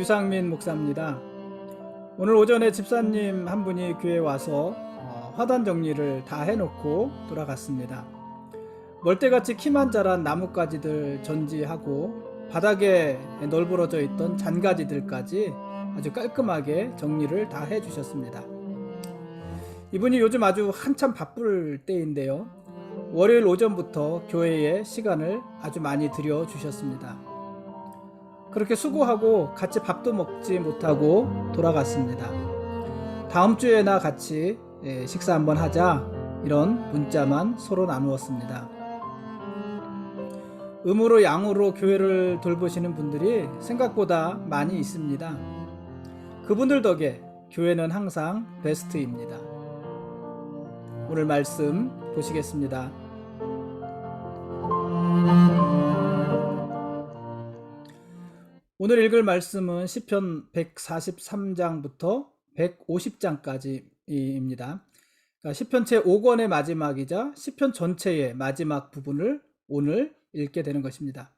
유상민 목사입니다. 오늘 오전에 집사님 한 분이 교회 와서 어, 화단 정리를 다 해놓고 돌아갔습니다. 멀대같이 키만 자란 나뭇가지들 전지하고 바닥에 널브러져 있던 잔가지들까지 아주 깔끔하게 정리를 다 해주셨습니다. 이분이 요즘 아주 한참 바쁠 때인데요. 월요일 오전부터 교회에 시간을 아주 많이 들여 주셨습니다. 그렇게 수고하고 같이 밥도 먹지 못하고 돌아갔습니다. 다음 주에나 같이 예, 식사 한번 하자 이런 문자만 서로 나누었습니다. 음으로 양으로 교회를 돌보시는 분들이 생각보다 많이 있습니다. 그분들 덕에 교회는 항상 베스트입니다. 오늘 말씀 보시겠습니다. 오늘 읽을 말씀은 시편 143장부터 150장까지입니다. 그러니까 시편 제 5권의 마지막이자 시편 전체의 마지막 부분을 오늘 읽게 되는 것입니다.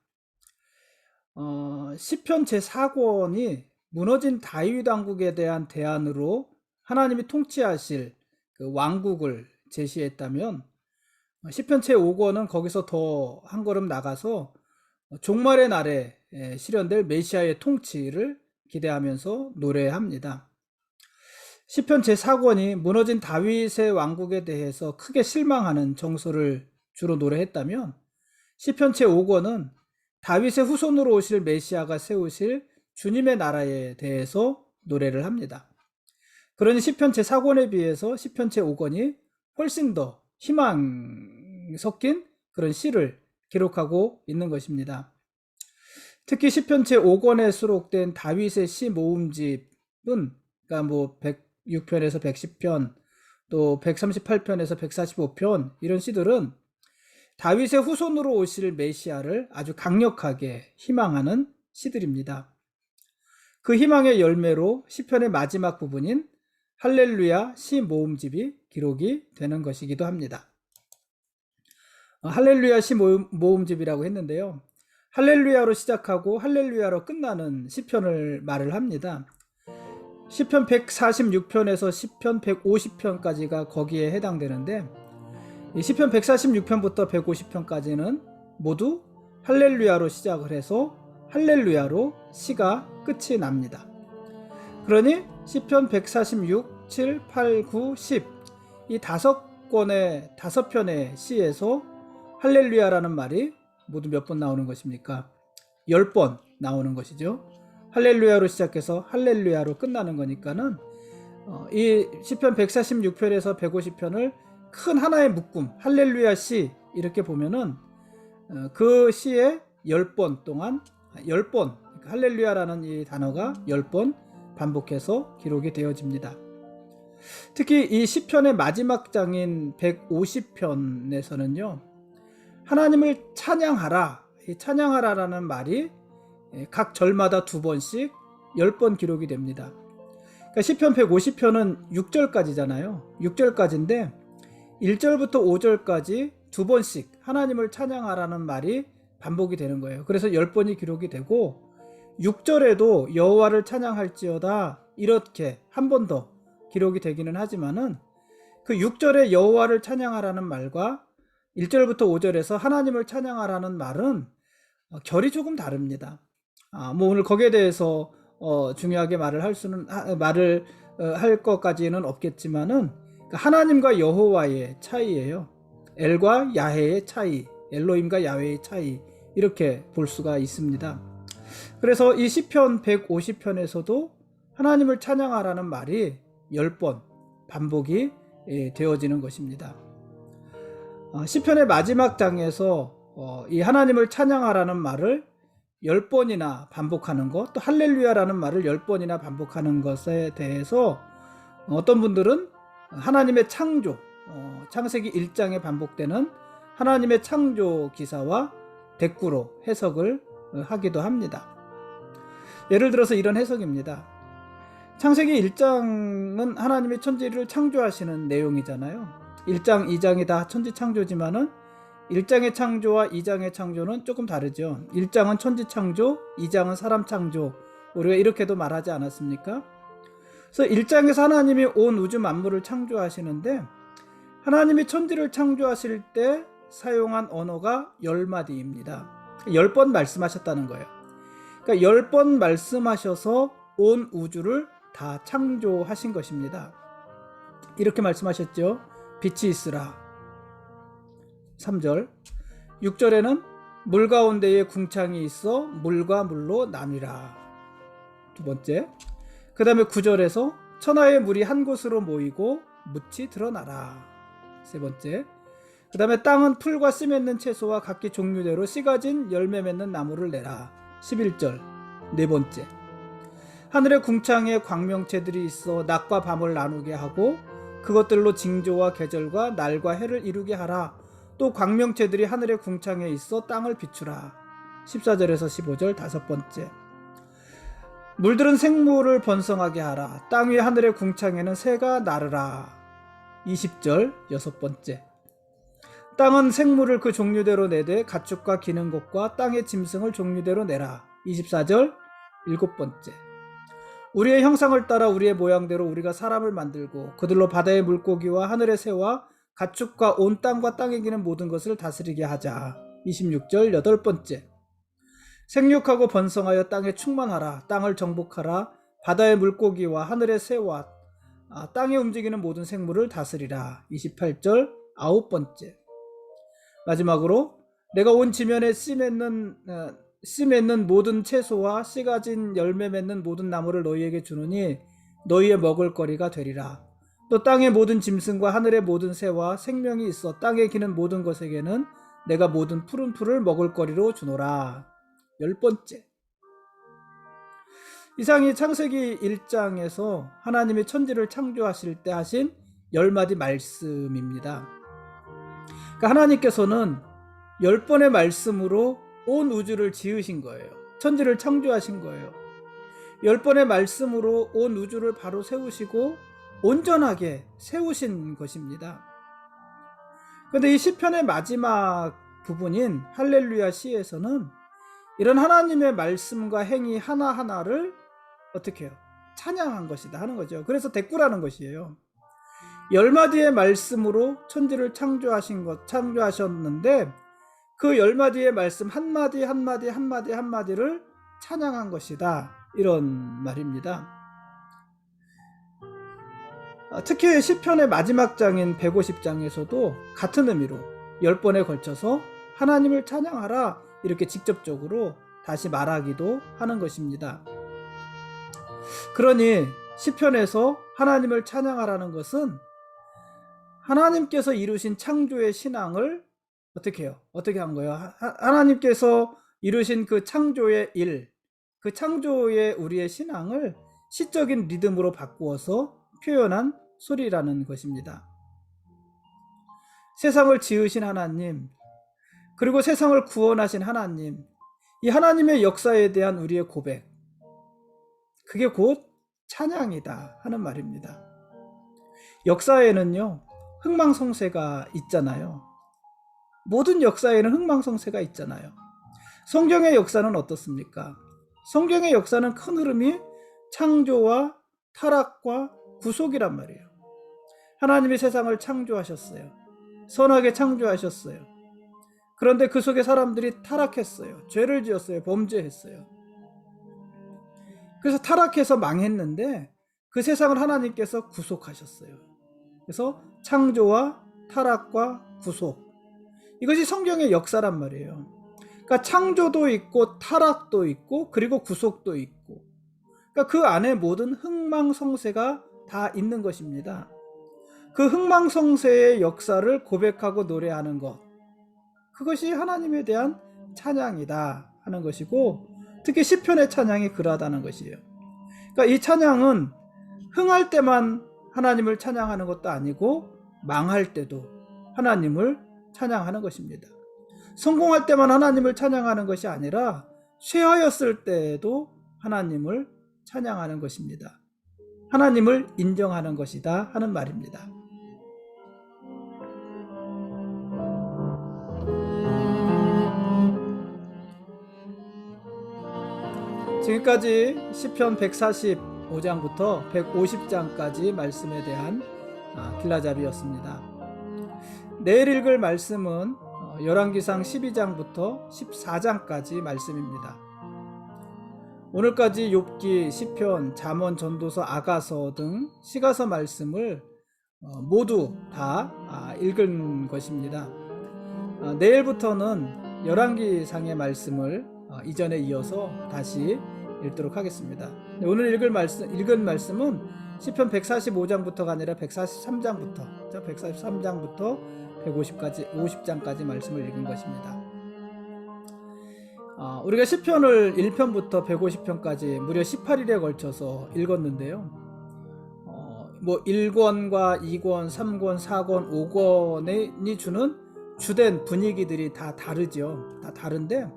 어, 시편 제 4권이 무너진 다윗 왕국에 대한 대안으로 하나님이 통치하실 그 왕국을 제시했다면 시편 제 5권은 거기서 더 한 걸음 나가서 종말의 날에 실현될 메시아의 통치를 기대하면서 노래합니다. 시편 제4권이 무너진 다윗의 왕국에 대해서 크게 실망하는 정서를 주로 노래했다면 시편 제5권은 다윗의 후손으로 오실 메시아가 세우실 주님의 나라에 대해서 노래를 합니다. 그러니 시편 제4권에 비해서 시편 제5권이 훨씬 더 희망 섞인 그런 시를 기록하고 있는 것입니다. 특히 시편 제5권에 수록된 다윗의 시 모음집은 그러니까 뭐 106편에서 110편 또 138편에서 145편 이런 시들은 다윗의 후손으로 오실 메시아를 아주 강력하게 희망하는 시들입니다. 그 희망의 열매로 시편의 마지막 부분인 할렐루야 시 모음집이 기록이 되는 것이기도 합니다. 어, 할렐루야 시 모음집이라고 했는데요. 할렐루야로 시작하고 할렐루야로 끝나는 시편을 말을 합니다. 시편 146편에서 시편 150편까지가 거기에 해당되는데 시편 146편부터 150편까지는 모두 할렐루야로 시작을 해서 할렐루야로 시가 끝이 납니다. 그러니 시편 146, 7, 8, 9, 10 이 다섯 권의 다섯 편의 시에서 할렐루야라는 말이 모두 몇 번 나오는 것입니까? 10번 나오는 것이죠. 할렐루야로 시작해서 할렐루야로 끝나는 거니까는 어, 이 시편 146편에서 150편을 큰 하나의 묶음 할렐루야 시 이렇게 보면은 어, 그 시에 10번 동안 10번 그러니까 할렐루야라는 이 단어가 10번 반복해서 기록이 되어집니다. 특히 이 시편의 마지막 장인 150편에서는요. 하나님을 찬양하라. 이 찬양하라라는 말이 각 절마다 두 번씩 열 번 기록이 됩니다. 그러니까 시편 150편은 6절까지잖아요. 6절까지인데 1절부터 5절까지 두 번씩 하나님을 찬양하라는 말이 반복이 되는 거예요. 그래서 10번이 기록이 되고 6절에도 여호와를 찬양할지어다 이렇게 한 번 더 기록이 되기는 하지만은 그 6절에 여호와를 찬양하라는 말과 1절부터 5절에서 하나님을 찬양하라는 말은 어, 결이 조금 다릅니다. 아, 뭐 오늘 거기에 대해서 어, 중요하게 말을 할 수는 하, 말을 어, 할 것까지는 없겠지만은 그 하나님과 여호와의 차이예요. 엘과 야헤의 차이, 엘로임과 야훼의 차이 이렇게 볼 수가 있습니다. 그래서 이 시편 150편에서도 하나님을 찬양하라는 말이 10번 반복이 예, 되어지는 것입니다. 어, 시편의 마지막 장에서 어, 이 하나님을 찬양하라는 말을 열 번이나 반복하는 것, 또 할렐루야라는 말을 열 번이나 반복하는 것에 대해서 어떤 분들은 하나님의 창조, 어, 창세기 1장에 반복되는 하나님의 창조 기사와 대꾸로 해석을 하기도 합니다. 예를 들어서 이런 해석입니다. 창세기 1장은 하나님의 천지를 창조하시는 내용이잖아요. 1장, 2장이 다 천지 창조지만은 1장의 창조와 2장의 창조는 조금 다르죠. 1장은 천지 창조, 2장은 사람 창조. 우리가 이렇게도 말하지 않았습니까? 그래서 1장에서 하나님이 온 우주 만물을 창조하시는데 하나님이 천지를 창조하실 때 사용한 언어가 10마디입니다. 10번 말씀하셨다는 거예요. 그러니까 10번 말씀하셔서 온 우주를 다 창조하신 것입니다. 이렇게 말씀하셨죠. 빛이 있으라. 3절. 6절에는 물 가운데에 궁창이 있어 물과 물로 나뉘라. 두 번째. 그 다음에 9절에서 천하의 물이 한 곳으로 모이고 묻이 드러나라. 세 번째. 그 다음에 땅은 풀과 씨 맺는 채소와 각기 종류대로 씨 가 진 열매 맺는 나무를 내라. 11절. 네 번째. 하늘의 궁창에 광명체들이 있어 낮과 밤을 나누게 하고 그것들로 징조와 계절과 날과 해를 이루게 하라. 또 광명체들이 하늘의 궁창에 있어 땅을 비추라. 14절에서 15절 다섯 번째. 물들은 생물을 번성하게 하라. 땅 위 하늘의 궁창에는 새가 나르라. 20절 여섯 번째. 땅은 생물을 그 종류대로 내되 가축과 기는 것과 땅의 짐승을 종류대로 내라. 24절 일곱 번째. 우리의 형상을 따라 우리의 모양대로 우리가 사람을 만들고 그들로 바다의 물고기와 하늘의 새와 가축과 온 땅과 땅에 기는 모든 것을 다스리게 하자. 26절 여덟 번째. 생육하고 번성하여 땅에 충만하라. 땅을 정복하라. 바다의 물고기와 하늘의 새와 아, 땅에 움직이는 모든 생물을 다스리라. 28절 아홉 번째. 마지막으로 내가 온 지면에 씨 맺는 어, 씨 맺는 모든 채소와 씨 가진 열매 맺는 모든 나무를 너희에게 주노니 너희의 먹을 거리가 되리라. 또 땅의 모든 짐승과 하늘의 모든 새와 생명이 있어 땅에 기는 모든 것에게는 내가 모든 푸른 풀을 먹을 거리로 주노라. 열 번째. 이상이 창세기 1장에서 하나님이 천지를 창조하실 때 하신 열 마디 말씀입니다. 그러니까 하나님께서는 열 번의 말씀으로 온 우주를 지으신 거예요. 천지를 창조하신 거예요. 열 번의 말씀으로 온 우주를 바로 세우시고 온전하게 세우신 것입니다. 그런데 이 시편의 마지막 부분인 할렐루야 시에서는 이런 하나님의 말씀과 행위 하나하나를 어떻게 해요? 찬양한 것이다 하는 거죠. 그래서 대꾸라는 것이에요. 열 마디의 말씀으로 천지를 창조하신 것, 창조하셨는데 그 열 마디의 말씀 한 마디 한 마디 한 마디 한 마디를 찬양한 것이다. 이런 말입니다. 아, 특히 시편의 마지막 장인 150장에서도 같은 의미로 열 번에 걸쳐서 하나님을 찬양하라 이렇게 직접적으로 다시 말하기도 하는 것입니다. 그러니 시편에서 하나님을 찬양하라는 것은 하나님께서 이루신 창조의 신앙을 어떻게 해요? 어떻게 한 거예요? 하, 하나님께서 이루신 그 창조의 일, 그 창조의 우리의 신앙을 시적인 리듬으로 바꾸어서 표현한 소리라는 것입니다. 세상을 지으신 하나님, 그리고 세상을 구원하신 하나님, 이 하나님의 역사에 대한 우리의 고백, 그게 곧 찬양이다 하는 말입니다. 역사에는요, 흥망성쇠가 있잖아요. 모든 역사에는 흥망성쇠가 있잖아요. 성경의 역사는 어떻습니까? 성경의 역사는 큰 흐름이 창조와 타락과 구속이란 말이에요. 하나님이 세상을 창조하셨어요. 선하게 창조하셨어요. 그런데 그 속에 사람들이 타락했어요. 죄를 지었어요. 범죄했어요. 그래서 타락해서 망했는데 그 세상을 하나님께서 구속하셨어요. 그래서 창조와 타락과 구속. 이것이 성경의 역사란 말이에요. 그러니까 창조도 있고 타락도 있고 그리고 구속도 있고. 그러니까 그 안에 모든 흥망성쇠가 다 있는 것입니다. 그 흥망성쇠의 역사를 고백하고 노래하는 것. 그것이 하나님에 대한 찬양이다 하는 것이고 특히 시편의 찬양이 그러하다는 것이에요. 그러니까 이 찬양은 흥할 때만 하나님을 찬양하는 것도 아니고 망할 때도 하나님을 찬양하는 것입니다. 성공할 때만 하나님을 찬양하는 것이 아니라 쇠하였을 때에도 하나님을 찬양하는 것입니다. 하나님을 인정하는 것이다 하는 말입니다. 지금까지 시편 145장부터 150장까지 말씀에 대한 아, 길라잡이였습니다. 내일 읽을 말씀은 어, 열왕기상 12장부터 14장까지 말씀입니다. 오늘까지 욥기, 시편, 잠언, 전도서, 아가서 등 시가서 말씀을 어, 모두 다 아, 읽은 것입니다. 어, 내일부터는 열왕기상의 말씀을 어, 이전에 이어서 다시 읽도록 하겠습니다. 네, 오늘 읽을 말씀, 읽은 말씀은 시편 145장부터가 아니라 143장부터, 143장부터 150까지 50장까지 말씀을 읽은 것입니다. 어, 우리가 시편을 1편부터 150편까지 무려 18일에 걸쳐서 읽었는데요. 어, 뭐 1권과 2권, 3권, 4권, 5권이 주는 주된 분위기들이 다 다르죠. 다 다른데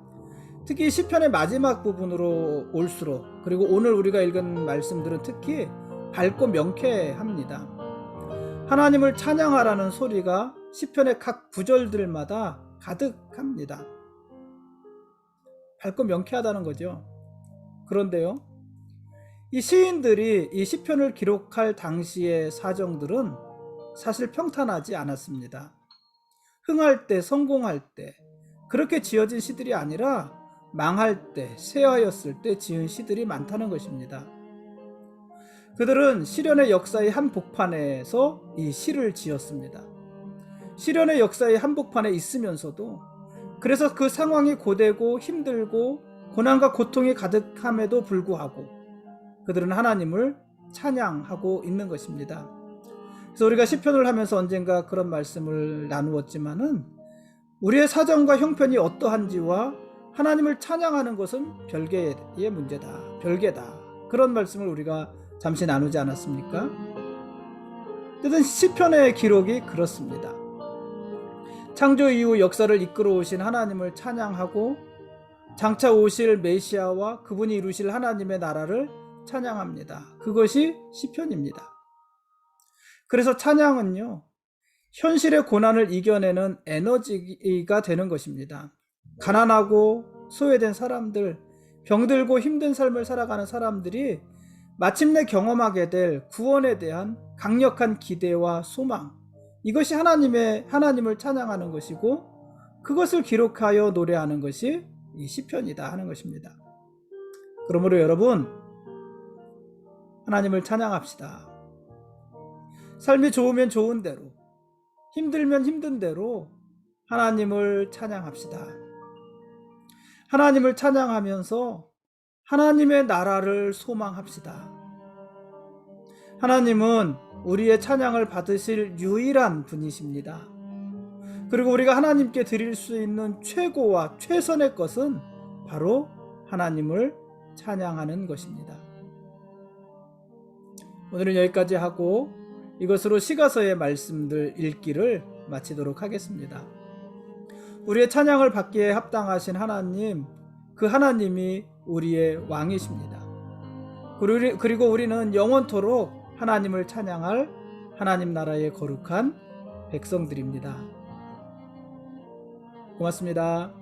특히 시편의 마지막 부분으로 올수록 그리고 오늘 우리가 읽은 말씀들은 특히 밝고 명쾌합니다. 하나님을 찬양하라는 소리가 시편의 각 구절들마다 가득합니다. 밝고 명쾌하다는 거죠. 그런데요. 이 시인들이 이 시편을 기록할 당시의 사정들은 사실 평탄하지 않았습니다. 흥할 때, 성공할 때 그렇게 지어진 시들이 아니라 망할 때, 쇠하였을 때 지은 시들이 많다는 것입니다. 그들은 시련의 역사의 한 복판에서 이 시를 지었습니다. 시련의 역사의 한복판에 있으면서도 그래서 그 상황이 고되고 힘들고 고난과 고통이 가득함에도 불구하고 그들은 하나님을 찬양하고 있는 것입니다. 그래서 우리가 시편을 하면서 언젠가 그런 말씀을 나누었지만은 우리의 사정과 형편이 어떠한지와 하나님을 찬양하는 것은 별개의 문제다. 별개다. 그런 말씀을 우리가 잠시 나누지 않았습니까? 어쨌든 시편의 기록이 그렇습니다. 창조 이후 역사를 이끌어 오신 하나님을 찬양하고 장차 오실 메시아와 그분이 이루실 하나님의 나라를 찬양합니다. 그것이 시편입니다. 그래서 찬양은요. 현실의 고난을 이겨내는 에너지가 되는 것입니다. 가난하고 소외된 사람들, 병들고 힘든 삶을 살아가는 사람들이 마침내 경험하게 될 구원에 대한 강력한 기대와 소망. 이것이 하나님의 하나님을 찬양하는 것이고 그것을 기록하여 노래하는 것이 이 시편이다 하는 것입니다. 그러므로 여러분 하나님을 찬양합시다. 삶이 좋으면 좋은 대로, 힘들면 힘든 대로 하나님을 찬양합시다. 하나님을 찬양하면서 하나님의 나라를 소망합시다. 하나님은 우리의 찬양을 받으실 유일한 분이십니다. 그리고 우리가 하나님께 드릴 수 있는 최고와 최선의 것은 바로 하나님을 찬양하는 것입니다. 오늘은 여기까지 하고 이것으로 시가서의 말씀들 읽기를 마치도록 하겠습니다. 우리의 찬양을 받기에 합당하신 하나님, 그 하나님이 우리의 왕이십니다. 그리고 우리는 영원토록 하나님을 찬양할 하나님 나라의 거룩한 백성들입니다. 고맙습니다.